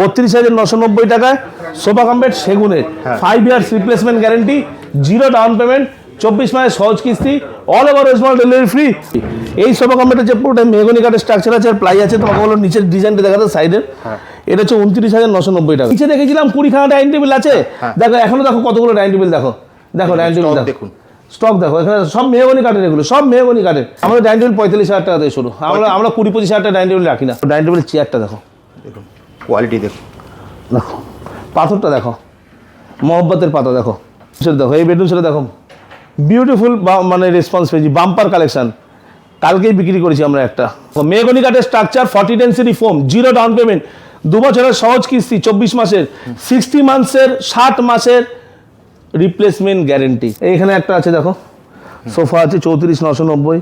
বত্রিশ হাজার নশো নব্বই টাকায় sofa complete সেগুনের five years replacement guarantee zero down payment চব্বিশ মাসের সহজ কিস্তি all over West Bengal delivery free এই সোফা কমপ্লেটের যে পুরোটা মেগনি কাঠের স্ট্রাকচার আছে আর প্লাই আছে তোমাকে বলো নিচের ডিজাইনটা দেখাতে সাইডের এটা হচ্ছে উনত্রিশ হাজার নশো নব্বই টাকা। নিচে দেখেছিলাম কুড়িখানা ডাইনিং টেবিল আছে। দেখো এখনও দেখো কতগুলো ডাইনিং টেবিল দেখো। দেখো ডাইনিং টেবিল দেখো। দেখুন। স্টক দেখো এখানে সব মেহগনি কাঠের এগুলো সব মেহগনি কাঠের। আমাদের ডাইনিং টেবিল পঁয়তাল্লিশ হাজার টাকা দিয়ে শুরু। আমরা আমরা কুড়ি পঁচিশ হাজার টাকা ডাইনিং টেবিল রাখি না। ডাইনিং টেবিলের চেয়ারটা দেখো। দেখুন। কোয়ালিটি দেখো। দেখো। পাথরটা দেখো। মহব্বতের পাতা দেখো। সেটা দেখো, এই বেডরুম সেটা দেখো। বিউটিফুল মানে রেসপন্স পেয়েছি। বাম্পার কালেকশান কালকেই বিক্রি করেছি আমরা একটা। মেগনি কাঠের structure forty density foam zero down payment দু বছরের সহজ কিস্তি, চব্বিশ মাসের। সিক্সটি মান্থসের ষাট মাসের রিপ্লেসমেন্ট গ্যারেন্টি এইখানে একটা আছে, দেখো। সোফা আছে, চৌত্রিশ, নশো নব্বই।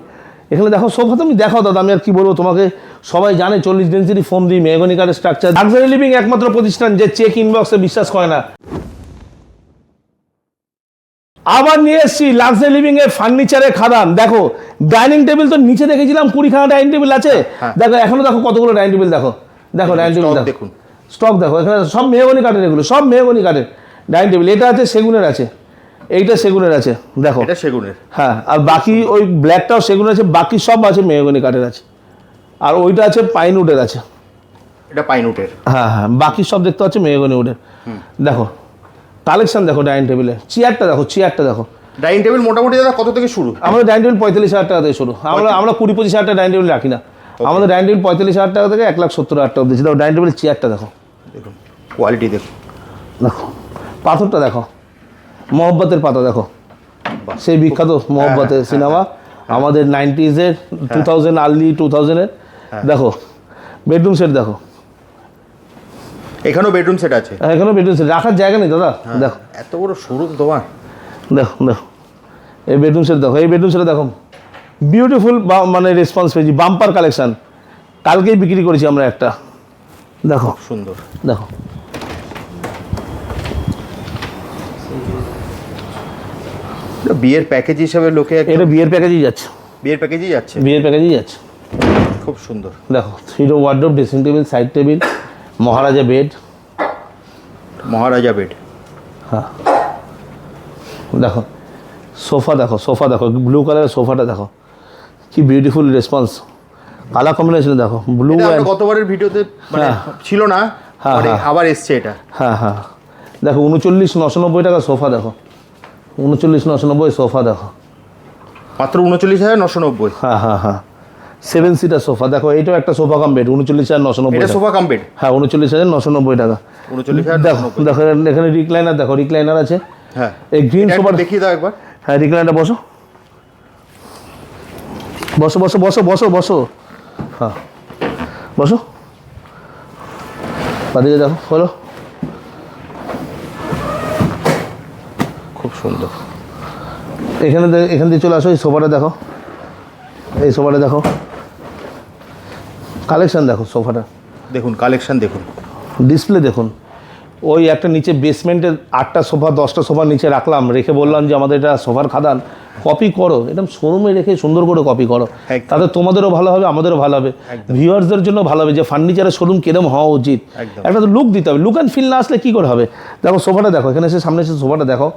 এখানে দেখো সোফা তুমি দেখো দাদা আমি আর কি বলব তোমাকে? সবাই জানে চল্লিশ দিন ডেন্সিটি ফোম দিই মেগনি কার্ডের স্ট্রাকচার লাক্সারি লিভিং একমাত্র প্রতিষ্ঠান যে চেক ইনবক্সে বিশ্বাস করে না। আবার নিয়ে এসেছি লাক্সারি লিভিং এর ফার্নিচারের খাদান। দেখো ডাইনিং টেবিল তো নিচে দেখেছিলাম কুড়িখানা ডাইনিং টেবিল আছে। দেখো এখনও দেখো কতগুলো ডাইনিং টেবিল দেখো। দেখো ডাইনিং টেবিল দেখুন। স্টক দেখো এখানে সব মেহগনি কাঠের এগুলো সব মেহগনি কাঠের ডাইনিং টেবিল এটা আছে সেগুনের আছে। এইটা সেগুনের আছে দেখো। এটা সেগুনের। হ্যাঁ আর বাকি ওই ব্ল্যাকটাও সেগুনের আছে বাকি সব আছে মেহগনি কাঠের আছে। আর ওইটা আছে পাইন উডের আছে। এটা পাইনুটের হ্যাঁ হ্যাঁ বাকি সব দেখতে পাচ্ছি মেহগনি উডের। দেখো কালেকশন দেখো ডাইনিং টেবিলে। চেয়ারটা দেখো চেয়ারটা দেখো। ডাইনিং টেবিল মোটামুটি দাদা কত থেকে শুরু? আমাদের ডাইনিং টেবিল পঁয়তাল্লিশ হাজার টাকা থেকে শুরু। আমরা আমরা কুড়ি পঁচিশ হাজার টাকা ডাইনিং টেবিল রাখি না। আমাদের ডাইনিং টেবিল পঁয়তাল্লিশ হাজার টাকা থেকে এক লাখ সত্তর হাজার টাকা দিচ্ছি দেখো ডাইনিং টেবিল চেয়ারটা দেখো। দেখুন কোয়ালিটি দেখো দেখো পাথরটা দেখো। মহব্বতের পাতা দেখো। সেই বিখ্যাত মহব্বতের সিনেমা আমাদের নাইনটিজের টু থাউজেন্ড আর্লি টু থাউজেন্ডের দেখো বেডরুম সেট দেখো। এখানেও বেডরুম সেট আছে? এখানেও বেডরুম সেট রাখার জায়গা নেই দাদা দেখো। এত বড় শোরুম তোমার। দেখো দেখো। এই বেডরুম সেট দেখো এই বেডরুম সেট দেখো। বিউটিফুল মানে রেসপন্স পেয়েছি। বাম্পার কালেকশন কালকেই বিক্রি করেছি আমরা একটা। দেখো। সুন্দর। দেখো। বিয়ের প্যাকেজ হিসাবে লোকে এটা বিয়ের প্যাকেজই যাচ্ছে। বিয়ের প্যাকেজই যাচ্ছে? বিয়ের প্যাকেজই যাচ্ছে। খুব সুন্দর। দেখো hero wardrobe dressing table side table Maharaja bed Maharaja bed হ্যাঁ। দেখো সোফা দেখো সোফা দেখো ব্লু কালারের সোফাটা দেখো। কি বিউটিফুল রেসপন্স কালার কম্বিনেশন দেখো ব্লু গতবারের ভিডিওতে মানে হ্যাঁ। ছিল না হ্যাঁ, হ্যাঁ। আবার এসছে এটা। হ্যাঁ হ্যাঁ। দেখো উনচল্লিশ নশো নব্বই টাকা সোফা দেখো। উনচল্লিশ নশো নব্বই সোফা দেখো। মাত্র উনচল্লিশ হাজার নশো নব্বই। হ্যাঁ হ্যাঁ হ্যাঁ। Seven seater sofa. দেখো এটাও একটা সোফা কাম বেড উনচল্লিশ হাজার নশো নব্বই সোফা কাম বেড? হ্যাঁ উনচল্লিশ হাজার নশো নব্বই টাকা। উনচল্লিশ হাজার দেখো দেখো এখানে রিক্লাইনার দেখো রিক্লাইনার আছে। হ্যাঁ। এই গ্রিন সোফা দেখিয়ে দাও একবার। হ্যাঁ রিক্লাইনারটা বসো। বসো বসো বসো বসো বসো। হ্যাঁ। বসো। বাদিকে দেখো বলো সুন্দর। এখানে এখান দিয়ে চলে আসো এই সোফাটা দেখো। এই সোফাটা দেখো। কালেকশান দেখো সোফাটা। দেখুন কালেকশান দেখুন। ডিসপ্লে দেখুন। ওই একটা নিচে বেসমেন্টের আটটা সোফা দশটা সোফা নিচে রাখলাম রেখে বললাম যে আমাদের এটা সোফার খাদান কপি করো। একদম শোরুমে রেখে সুন্দর করে কপি করো। তাতে তোমাদেরও ভালো হবে আমাদেরও ভালো হবে। ভিউয়ার্সদের জন্য ভালো হবে যে ফার্নিচারের শোরুম কিরম হওয়া উচিত। একটা তো লুক দিতে হবে। লুক অ্যান্ড ফিল না আসলে কী করে হবে? দেখো সোফাটা দেখো। এখানে এসে সামনে এসে সোফাটা দেখো।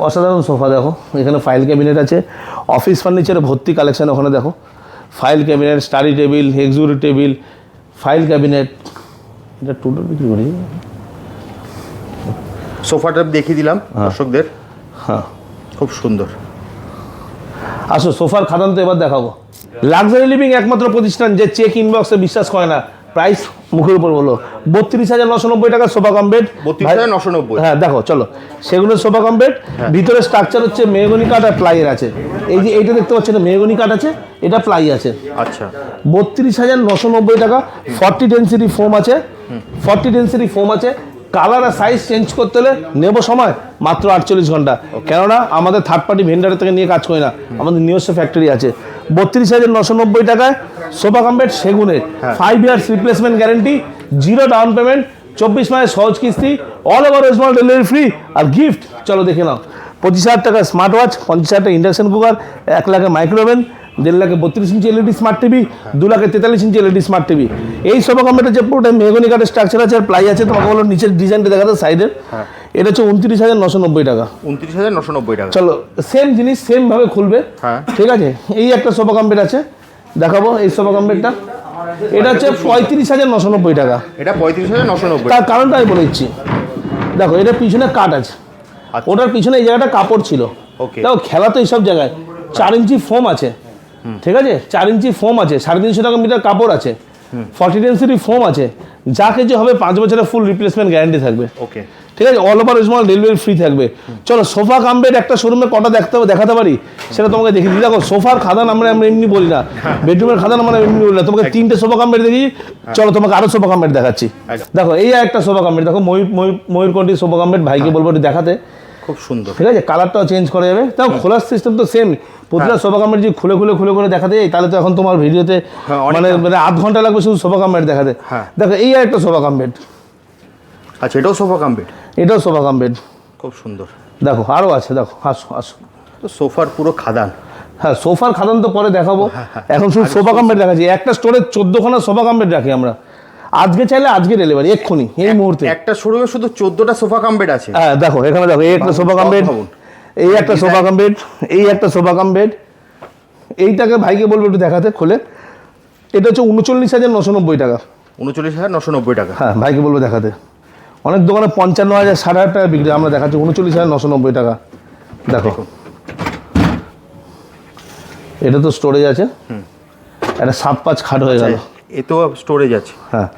অসাধারণ সোফা দেখো। এখানে ফাইল ক্যাবিনেট আছে। অফিস ফার্নিচারে ভর্তি কালেকশন ওখানে দেখো। File cabinet study table luxury table file cabinet এটা টুটোর বিক্রি করি। সোফাটা দেখিয়ে দিলাম দর্শকদের। হ্যাঁ। খুব সুন্দর। আসো সোফার খাদান তো এবার দেখাবো। লাক্সারি লিভিং একমাত্র প্রতিষ্ঠান যে চেক ইনবক্সে বিশ্বাস করে না। প্রাইস মুখের উপর বলো। বত্রিশ হাজার নশো নব্বই টাকা সোফা কম বেড। বত্রিশ হাজার নশো নব্বই। হ্যাঁ দেখো চলো। সেগুলো সোফা কম বেড। ভিতরে স্ট্রাকচার হচ্ছে মেহগনি কাঠ আর প্লাইয়ের আছে। এই যে এইটা দেখতে পাচ্ছেন মেহগনি কাঠ আছে এটা প্লাই আছে। আচ্ছা। বত্রিশ হাজার নশো নব্বই টাকা ফর্টি ডেন্সিটি ফোম আছে। ফর্টি ডেন্সিটি ফোম আছে। কালার আর সাইজ চেঞ্জ করতে হলে নেব সময় মাত্র আটচল্লিশ ঘণ্টা। কেননা আমাদের থার্ড পার্টি ভেন্ডারের থেকে নিয়ে কাজ করি না। আমাদের নিজস্ব ফ্যাক্টরি আছে। বত্রিশ হাজার নশো নব্বই টাকায় sofa complete সেগুনের five years replacement guarantee zero down payment চব্বিশ মাসের সহজ কিস্তি all over West Bengal delivery free আর গিফট চলো দেখে নাও। পঁচিশ হাজার টাকা স্মার্ট ওয়াচ পঞ্চাশ হাজার টাকা ইন্ডাকশন কুকার এক লাখের মাইক্রোওভেন দেড় লাখে বত্রিশ ইঞ্চি এলইডি স্মার্ট টিভি দু লাখে তেতাল্লিশ ইঞ্চি এলইডি স্মার্ট টিভি এই সোফা কাম্পের যে পুরোটা মেহগনি কাঠের স্ট্রাকচার আছে আর প্লাই আছে তোমাকে বলো নিচের ডিজাইনটা দেখাতে সাইডের এটা হচ্ছে উনত্রিশ হাজার নশো নব্বই টাকা। উনত্রিশ হাজার নশো নব্বই টাকা। চলো সেম জিনিস সেম ভাবে খুলবে। হ্যাঁ। ঠিক আছে? এই একটা সোফা কাম্পের আছে। দেখাবো এই সোফা কাম্পেরটা এটা হচ্ছে পঁয়ত্রিশ হাজার নশো নব্বই টাকা। এটা পঁয়ত্রিশ হাজার নশো নব্বই। তার কারণটা আমি বলে দিচ্ছি দেখো এটা পিছনে কাট আছে। আচ্ছা। ওটার পিছনে এই জায়গাটা কাপড় ছিল. দেখো খেলা তো এইসব জায়গায়। চার ইঞ্চি ফোম আছে। ঠিক আছে? চার ইঞ্চি ফোম আছে। সাড়ে তিনশো টাকা মিটার কাপড় আছে। ফর্টি ডেন্সিটি ফোম আছে। যা কিছু হবে পাঁচ বছরের ফুল রিপ্লেসমেন্ট গ্যারান্টি থাকবে। ওকে। ঠিক আছে? All over west delivery free থাকবে। চলো সোফা কাম্পের একটা শোরুমে কটা দেখতে হবে দেখাতে পারি? সেটা তোমাকে দেখি। দিই দেখো সোফার খাদান আমরা আমরা এমনি বলি না। বেডরুমের খাদান আমরা এমনি বলি না। তোমাকে তিনটে সোফা কাম্পের দেখি। চলো তোমাকে আরও সোফা কাম্পের দেখাচ্ছি। দেখো এই একটা সোফা কাম্পের দেখো ময়ূর ময়ূর ময়ূরকণ্ঠী সোফা কাম্পের ভাইকে বলব একটু দেখাতে। খুব সুন্দর। ঠিক আছে? কালারটাও চেঞ্জ করা যাবে। তাও খোলার সিস্টেম তো সেম প্রতিটা সোফা কাম্পের যদি খুলে খুলে খুলে খুলে দেখাতে যাই তাহলে তো এখন তোমার ভিডিওতে হ্যাঁ, মানে মানে আধ ঘণ্টা লাগবে শুধু সোফা কাম্পের দেখাতে। হ্যাঁ। দেখো এই আর একটা সোফা কাম্পের আচ্ছা এটাও সোফা কাম্পেট এটাও সোফা কাম্পের খুব সুন্দর। দেখো আরও আছে দেখো আসো আসো। তো সোফার পুরো খাদান। হ্যাঁ সোফার খাদান তো পরে দেখাবো। হ্যাঁ, এখন শুধু সোফা কাম্পেট দেখাচ্ছি। একটা স্টোরে চোদ্দখানা সোফা কাম্পেট রাখি আমরা। আজকে চাইলে আজকে ডেলিভারি এক্ষুনি এই মুহূর্তে। একটা শোরুমে শুধু চোদ্দটা সোফা কাম্পেট আছে। হ্যাঁ দেখো এখানে দেখো এই একটা সোফা কাম্পেট ভবন। এই একটা সোফা কাম্পেট এই একটা সোফা কাম্পেট এইটাকে ভাইকে বলব একটু দেখাতে খুলে। এটা হচ্ছে উনচল্লিশ হাজার নশো নব্বই টাকা। উনচল্লিশ হাজার নশো নব্বই টাকা। হ্যাঁ ভাইকে বলব দেখাতে। অনেক দোকানে পঞ্চান্ন হাজার ষাট হাজার টাকা বিক্রি আমরা দেখাচ্ছি উনচল্লিশ হাজার নশো নব্বই টাকা। দেখো। এটা তো স্টোরেজ আছে। একটা সাত পাঁচ খাট হয়ে গেল। এ তো স্টোরেজ আছে। হ্যাঁ।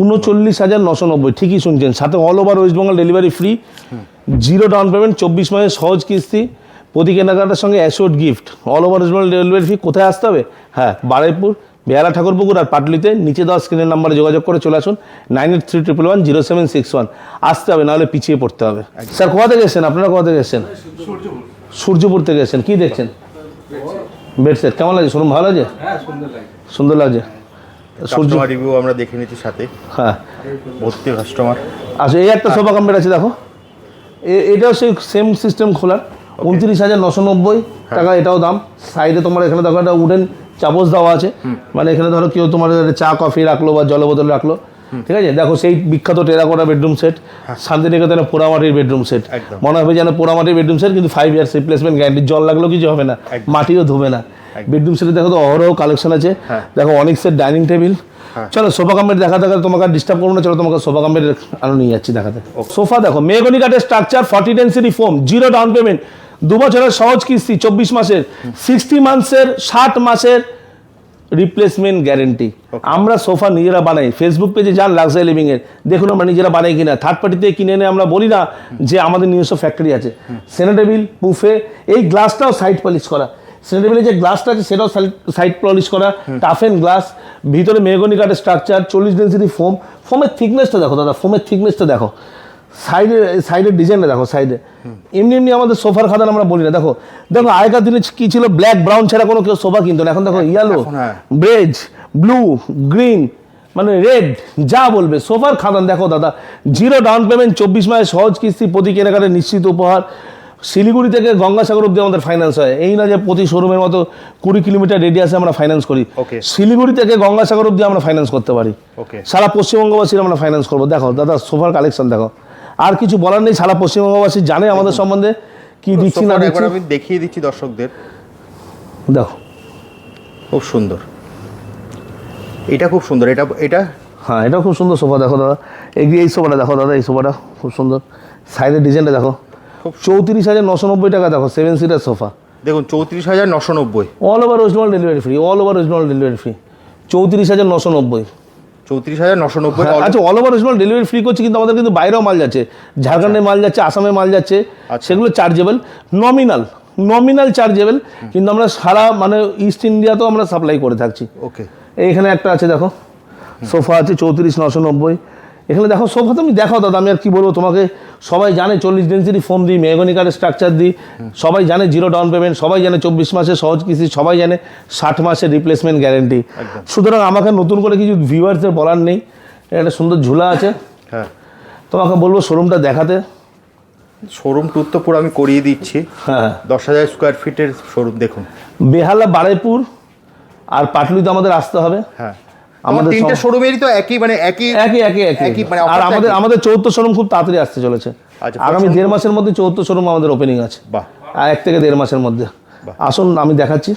উনচল্লিশ হাজার নশো নব্বই ঠিকই শুনছেন। সাথে all over West Bengal delivery free zero down payment চব্বিশ মাসের সহজ কিস্তি। প্রতি কেনাকাটার সঙ্গে assorted gift all over West Bengal delivery free কোথায় আসতে হবে? হ্যাঁ বারাইপুর। বেহালা ঠাকুরপুকুর আর পাটলিতে নিচে দেওয়া স্ক্রিনের নাম্বারে যোগাযোগ করে চলে আসুন। Nine eight three triple one zero seven six one আসতে হবে নাহলে পিছিয়ে পড়তে হবে। স্যার কোথা থেকে এসেছেন? আপনারা কোথা থেকে এসেছেন? সূর্যপুর থেকে এসেছেন। কী দেখছেন? বেড সেট কেমন লাগছে? শুনুন ভালো লাগছে? সুন্দর লাগছে। সূর্য রিভিউ আমরা দেখে নিচ্ছি সাথে। হ্যাঁ। ভর্তি কাস্টমার আচ্ছা এই একটা সোফা কাম্পেট আছে দেখো। এ- এটাও সেই সেম সিস্টেম খোলার। উনত্রিশ হাজার নশো নব্বই টাকা এটাও দাম। সাইডে তোমার এখানে দেখো একটা উডেন চাপোস দেওয়া আছে। মানে এখানে ধরো কেউ তোমার চা কফি রাখল বা জল বোতল রাখল ঠিক আছে? দেখো সেই বিখ্যাত টেরাকোটা বেডরুম সেট শান্তিনিকেতনে পোড়ামাটির বেডরুম সেট। মনে হবে যেন পোড়ামাটির বেডরুম সেট কিন্তু ফাইভ ইয়ার্স রিপ্লেসমেন্ট গ্যারান্টি জল লাগলেও কিছু হবে না মাটিও ধোবে না। বেডরুম সেটে দেখো তো অহরহ কালেকশন আছে। হ্যাঁ। দেখো অনেক সেট ডাইনিং টেবিল চলো সোফা কাম্পের দেখা দেখা তোমাকে ডিস্টার্ব করব না চলো তোমাকে সোফা কাম্পের আরও নিয়ে যাচ্ছি দেখাতে। সোফা দেখো মেগনি কাঠের structure forty density foam zero down payment দু বছরের সহজ কিস্তি চব্বিশ মাসের সিক্সটি মান্থসের ষাট মাসের রিপ্লেসমেন্ট গ্যারেন্টি আমরা সোফা নিজেরা বানাই। ফেসবুক পেজে যান লাক্সারি লিভিং এর। দেখুন আমরা নিজেরা বানাই কিনা। থার্ড পার্টিতে কিনে এনে আমরা বলি না যে আমাদের নিজস্ব ফ্যাক্টরি আছে। সেনেটেবিল বুফে এই গ্লাসটাও সাইড পলিশ করা। সেনেটেবিলের যে গ্লাসটা আছে সেটাও সাইড পলিশ করা। টাফ এন্ড গ্লাস ভিতরে মেগনি কাঠের স্ট্রাকচার চল্লিশ ডেন্সিটি ফোম ফোমের থিকনেসটা দেখো দাদা ফোমের থিকনেসটা দেখো। সাইডে সাইডের ডিজাইনটা দেখো সাইডে এমনি এমনি আমাদের সোফার খাদান আমরা বলি না। দেখো দেখো আগেকার দিনে কি ছিল? ব্ল্যাক ব্রাউন ছাড়া কোনো কেউ সোফা কিনতো না। এখন দেখো ইয়েলো। ব্রেজ ব্লু গ্রিন মানে রেড যা বলবে। সোফার খাদান দেখো দাদা জিরো ডাউন পেমেন্ট চব্বিশ মাসে সহজ কিস্তি প্রতি কেনাকাটার নিশ্চিত উপহার। শিলিগুড়ি থেকে গঙ্গাসাগর অব্দি আমাদের ফাইন্যান্স হয়। এই না যে প্রতি শোরুমের মতো কুড়ি কিলোমিটার রেডিয়াসে আমরা ফাইন্যান্স করি। শিলিগুড়ি থেকে গঙ্গাসাগর অব্দি আমরা ফাইন্যান্স করতে পারি। সারা পশ্চিমবঙ্গবাসীর আমরা ফাইন্যান্স করব। দেখো দাদা সোফার কালেকশন দেখো। আর কিছু বলার নেই সারা পশ্চিমবঙ্গবাসী জানে আমাদের সম্বন্ধে। কি দিচ্ছি না দিচ্ছি? আমি দেখিয়ে দিচ্ছি দর্শকদের। দেখো। খুব সুন্দর। এটা খুব সুন্দর এটা এটা? হ্যাঁ এটাও খুব সুন্দর সোফা দেখো দাদা। এই এই সোফাটা দেখো দাদা এই সোফাটা খুব সুন্দর। সাইডের ডিজাইনটা দেখো। চৌত্রিশ হাজার নশো নব্বই টাকা দেখো সেভেন সিটার সোফা। দেখুন চৌত্রিশ হাজার নশো নব্বই। All over west delivery free all over west delivery free চৌত্রিশ হাজার নশো নব্বই। চৌত্রিশ হাজার নশো নব্বই আচ্ছা all over west delivery free করছি কিন্তু আমাদের কিন্তু বাইরেও মাল যাচ্ছে। ঝাড়খণ্ডে মাল যাচ্ছে আসামে মাল যাচ্ছে আচ্ছা। সেগুলো চার্জেবল নমিনাল নমিনাল চার্জেবল কিন্তু আমরা সারা মানে ইস্ট ইন্ডিয়াতেও আমরা সাপ্লাই করে থাকছি। ওকে এইখানে একটা আছে দেখো। সোফা আছে চৌত্রিশ নশো নব্বই। এখানে দেখো সোফা তুমি দেখো দাদা আমি আর কি বলব তোমাকে? সবাই জানে চল্লিশ ডেন্সিটি ফোন দিই মেগনি কার্ডের স্ট্রাকচার দিই সবাই জানে জিরো ডাউন পেমেন্ট সবাই জানে চব্বিশ মাসে সহজ কিস্তি সবাই জানে ষাট মাসের রিপ্লেসমেন্ট গ্যারেন্টি সুতরাং আমাকে নতুন করে কিছু ভিউয়ার্সের বলার নেই একটা সুন্দর ঝুলা আছে। হ্যাঁ। তোমাকে বলব শোরুমটা দেখাতে। শোরুম ট্যুর তো পুরো আমি করিয়ে দিচ্ছি। হ্যাঁ। দশ হাজার স্কোয়ার ফিটের শোরুম দেখুন। বেহালা বারাইপুর আর পাটুলিতে আমাদের আসতে হবে। হ্যাঁ। আমাদের তিনটে শোরুমেরই তো একই মানে একই একই একই একই মানে আর আমাদের আমাদের চৌদ্দ শোরুম খুব তাড়াতাড়ি আসতে চলেছে। আচ্ছা, আগামী দেড় মাসের মধ্যে চৌদ্দ শোরুম আমাদের ওপেনিং আছে। বাহ। আর এক থেকে দেড় মাসের মধ্যে। আসুন আমি দেখাচ্ছি।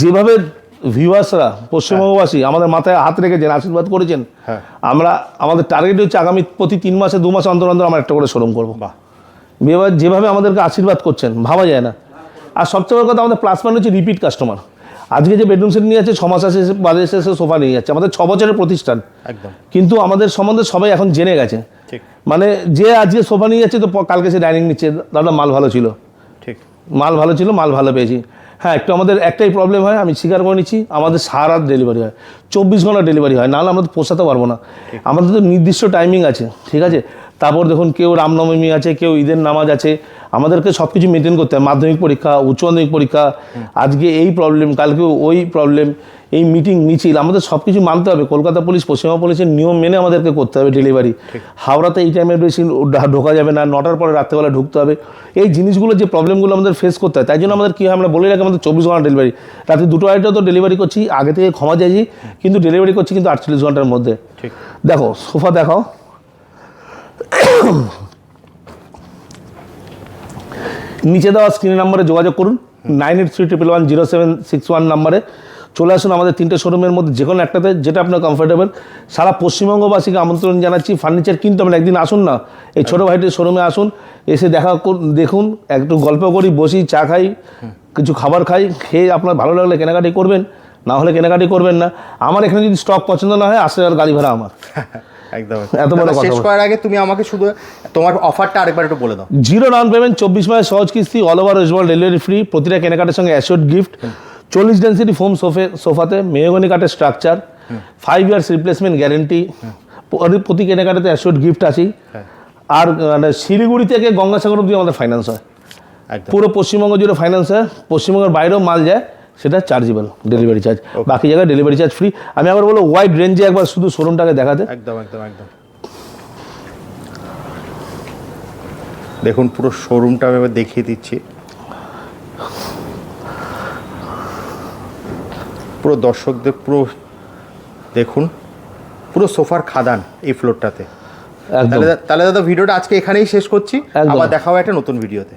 যেভাবে ভিউয়ার্সরা পশ্চিমবঙ্গবাসী আমাদের মাথায় হাত রেখেছেন আশীর্বাদ করেছেন হ্যাঁ। আমরা আমাদের টার্গেট হচ্ছে আগামী প্রতি তিন মাসে দু মাস অন্তর অন্তর আমরা একটা করে শোরুম করব। যেভাবে আমাদেরকে আশীর্বাদ করছেন ভাবা যায় না। আর সবচেয়ে বড় কথা আমাদের প্লাস পয়েন্ট হচ্ছে রিপিট কাস্টমার আজকে যে বেডরুম সেট নিয়ে যাচ্ছে ছ মাস আসে বাজে এসে সোফা নিয়ে যাচ্ছে। আমাদের ছ বছরের প্রতিষ্ঠান। একদম। কিন্তু আমাদের সম্বন্ধে সবাই এখন জেনে গেছে। ঠিক। মানে যে আজকে সোফা নিয়ে যাচ্ছে তো কালকে সে ডাইনিং নিচ্ছে। দাদা মাল ভালো ছিল। ঠিক। মাল ভালো ছিল মাল ভালো পেয়েছি। হ্যাঁ একটু আমাদের একটাই প্রবলেম হয় আমি স্বীকার করে নিচ্ছি আমাদের সারা রাত ডেলিভারি হয়। চব্বিশ ঘণ্টা ডেলিভারি হয় নাহলে আমরা তো পোষাতে পারব না। আমাদের তো নির্দিষ্ট টাইমিং আছে ঠিক আছে? তারপর দেখুন কেউ রামনবমী আছে কেউ ঈদের নামাজ আছে। আমাদেরকে সব কিছু মেনটেন করতে হয়। মাধ্যমিক পরীক্ষা উচ্চ মাধ্যমিক পরীক্ষা আজকে এই প্রবলেম কালকে ওই প্রবলেম এই মিটিং মিছিল আমাদের সব কিছু মানতে হবে। কলকাতা পুলিশ পশ্চিমবঙ্গ পুলিশের নিয়ম মেনে আমাদেরকে করতে হবে ডেলিভারি হাওড়াতে এই টাইমে বেশি ঢোকা যাবে না নটার পরে রাত্রেবেলা ঢুকতে হবে। এই জিনিসগুলো যে প্রবলেমগুলো আমাদের ফেস করতে হয় তাই জন্য আমাদের কী হয় আমরা বলে রাখি আমাদের চব্বিশ ঘণ্টা ডেলিভারি রাতে দুটো আড়াইটা তো ডেলিভারি করছি আগে থেকে ক্ষমা চাইছি কিন্তু ডেলিভারি করছি কিন্তু আটচল্লিশ ঘণ্টার মধ্যে। দেখো সোফা দেখাও। নিচে দেওয়া স্ক্রিন নাম্বারে যোগাযোগ করুন। Nine eight three triple one zero seven six one নাম্বারে চলে আসুন আমাদের তিনটে শোরুমের মধ্যে যে কোনো একটাতে, যেটা আপনার কমফোর্টেবল সারা পশ্চিমবঙ্গবাসীকে আমন্ত্রণ জানাচ্ছি। ফার্নিচার কিনতে হবে একদিন আসুন না। এই ছোটো ভাইটির শোরুমে আসুন, এসে দেখা দেখুন, একটু গল্প করি, বসি, চা খাই, কিছু খাবার খাই, খেয়ে আপনার ভালো লাগলে কেনাকাটি করবেন, না হলে কেনাকাটি করবেন না। আমার এখানে যদি স্টক পছন্দ না হয়, আসলে আর গাড়ি ভাড়া আমার। একদম। এত বড় কথা শেষ করার আগে তুমি আমাকে শুধু তোমার অফারটা আরেকবার একটু বলে দাও। জিরো ডাউন পেমেন্ট চব্বিশ মাসের সহজ কিস্তি all over West Bengal delivery free প্রতিটা কেনাকাটার সঙ্গে গিফট চল্লিশ ডেন্সিটি ফোম সোফে সোফাতে মেহগনি কাঠের structure five years replacement guarantee প্রতি কেনাকাটাতে গিফট আছেই। হ্যাঁ। আর মানে শিলিগুড়ি থেকে গঙ্গাসাগর অব্দি আমাদের ফাইন্যান্স হয়। পুরো পশ্চিমবঙ্গ জুড়ে ফাইন্যান্স হয় পশ্চিমবঙ্গের বাইরেও মাল যায়। সেটা চার্জেবল ডেলিভারি চার্জ বাকি জায়গায় ডেলিভারি চার্জ ফ্রি আমি আবার বলো ওয়াইড রেঞ্জে একবার শুধু শোরুমটাকে দেখাতে। একদম একদম একদম। দেখুন পুরো শোরুমটা আমি এবার দেখিয়ে দিচ্ছি। পুরো দর্শকদের পুরো দেখুন পুরো সোফার খাদান এই ফ্লোরটাতে তাহলে দাদা ভিডিওটা আজকে এখানেই শেষ করছি। আবার দেখা হবে একটা নতুন ভিডিওতে।